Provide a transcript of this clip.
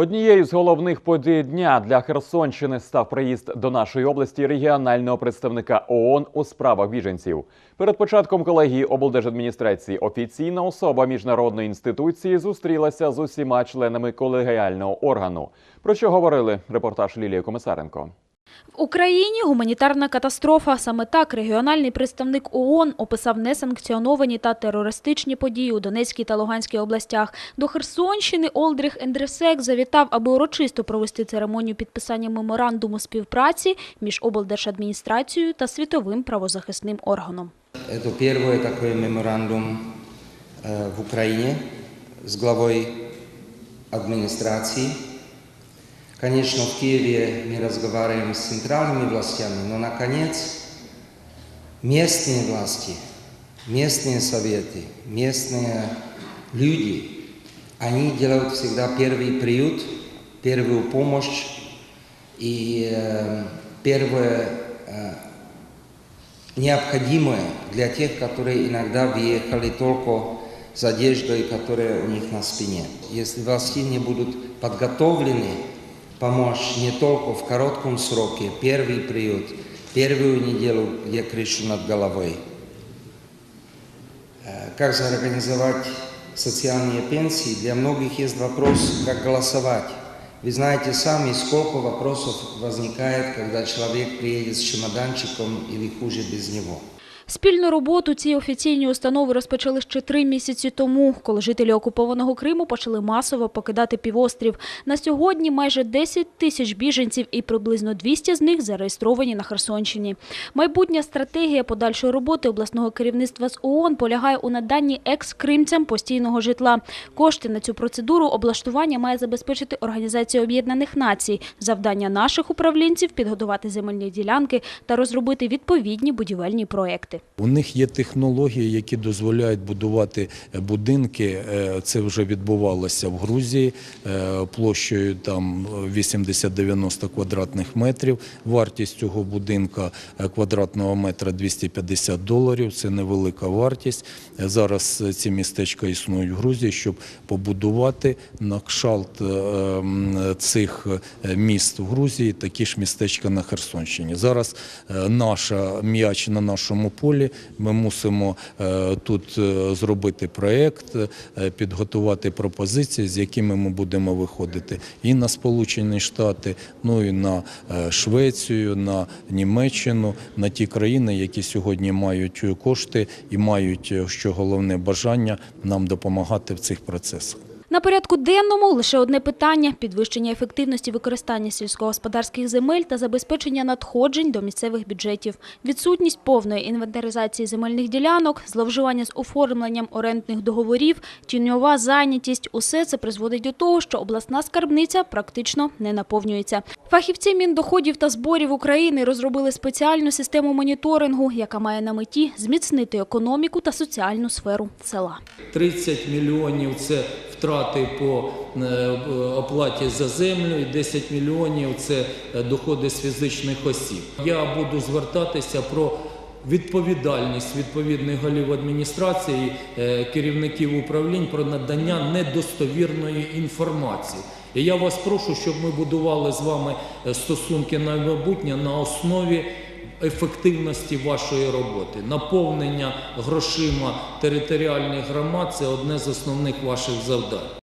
Однією з головних подій дня для Херсонщини став приїзд до нашої області регіонального представника ООН у справах біженців. Перед початком колегії облдержадміністрації офіційна особа міжнародної інституції зустрілася з усіма членами колегіального органу. Про що говорили репортаж Лілії Комисаренко. В Україні гуманітарна катастрофа. Саме так регіональний представник ООН описав несанкціоновані та терористичні події у Донецькій та Луганській областях. До Херсонщини Олдрих Ендресек завітав, аби урочисто провести церемонію підписання меморандуму співпраці між облдержадміністрацією та світовим правозахисним органом. Это первый такой меморандум э, в Украине с главой администрации. Конечно, в Киеве мы разговариваем с центральными властями, но, наконец, местные власти, местные советы, местные люди, они делают всегда первый приют, первую помощь и э, первое э, необходимое для тех, которые иногда въехали только с одеждой, которая у них на спине. Если власти не будут подготовлены помочь не только в коротком сроке, первый приют, первую неделю, где крышу над головой, Э, как же организовать социальные пенсии, для многих есть вопрос, как голосовать. Вы знаете сами, сколько вопросов возникает, когда человек приедет с чемоданчиком или хуже без него. Спільну роботу ці офіційні установи розпочали ще три місяці тому, коли жителі окупованого Криму почали масово покидати півострів. На сьогодні майже 10 тисяч біженців і приблизно 200 з них зареєстровані на Херсонщині. Майбутня стратегія подальшої роботи обласного керівництва з ООН полягає у наданні екс-кримцям постійного житла. Кошти на цю процедуру облаштування має забезпечити Організація Об'єднаних Націй. Завдання наших управлінців – підготувати земельні ділянки та розробити відповідні будівельні проекти. У них є технології, які дозволяють будувати е, будинки. Е, Це вже відбувалося в Грузії е, площею там 80-90 квадратних метрів. Вартість цього будинка квадратного метра 250 доларів. Це невелика вартість. Зараз ці містечка існують в Грузії, щоб побудувати на кшалт цих міст в Грузії такі ж містечка на Херсонщині. Зараз наша м'яч на нашому полі. Ми мусимо е, тут е, зробити проєкт, е, підготувати пропозиції, з якими ми будемо виходити і на Сполучені Штати, ну і на Швецію, на Німеччину, на ті країни, які сьогодні мають кошти і мають, що головне, бажання нам допомагати в цих процесах. На порядку денному лише одне питання – підвищення ефективності використання сільськогосподарських земель та забезпечення надходжень до місцевих бюджетів. Відсутність повної інвентаризації земельних ділянок, зловживання з оформленням орендних договорів, тіньова зайнятість – усе це призводить до того, що обласна скарбниця практично не наповнюється. Фахівці Міндоходів та зборів України розробили спеціальну систему моніторингу, яка має на меті зміцнити економіку та соціальну сферу села. 30 мільйонів це втрати по е, оплаті за землю, і 10 мільйонів це е, доходи з фізичних осіб. Я буду звертатися про відповідальність відповідних голів адміністрації, е, керівників управлінь про надання недостовірної інформації. І я вас прошу, щоб ми будували з вами стосунки на майбутнє на основі ефективності вашої роботи. Наповнення грошима територіальних громад це одне з основних ваших завдань.